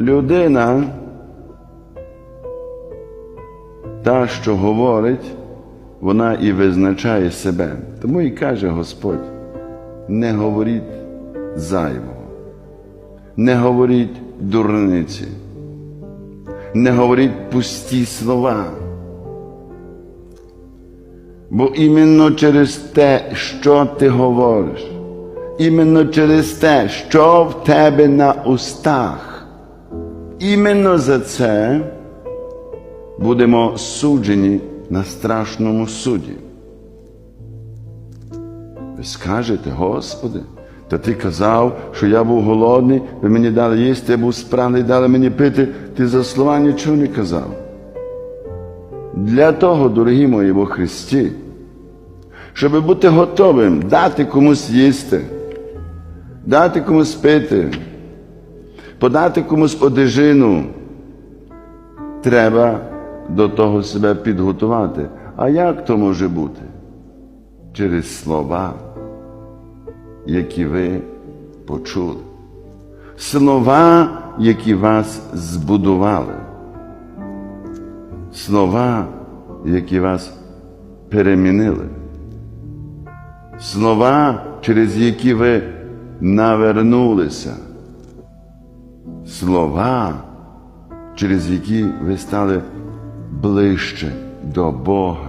людина, та, що говорить, вона і визначає себе. Тому і каже Господь: не говоріть зайвого, не говоріть дурниці, не говоріть пусті слова. Бо іменно через те, що ти говориш, іменно через те, що в тебе на устах, іменно за це будемо суджені на страшному суді. Ви скажете, Господи, та ти казав, що я був голодний, ви мені дали їсти, я був справний, дали мені пити, ти за слова нічого не казав. Для того, дорогі мої во Христі, щоб бути готовим дати комусь їсти, дати комусь пити, подати комусь одежину, треба до того себе підготувати. А як то може бути? Через слова, які ви почули. Слова, які вас збудували. Слова, які вас перемінили. Слова, через які ви навернулися. Слова, через які ви стали ближче до Бога.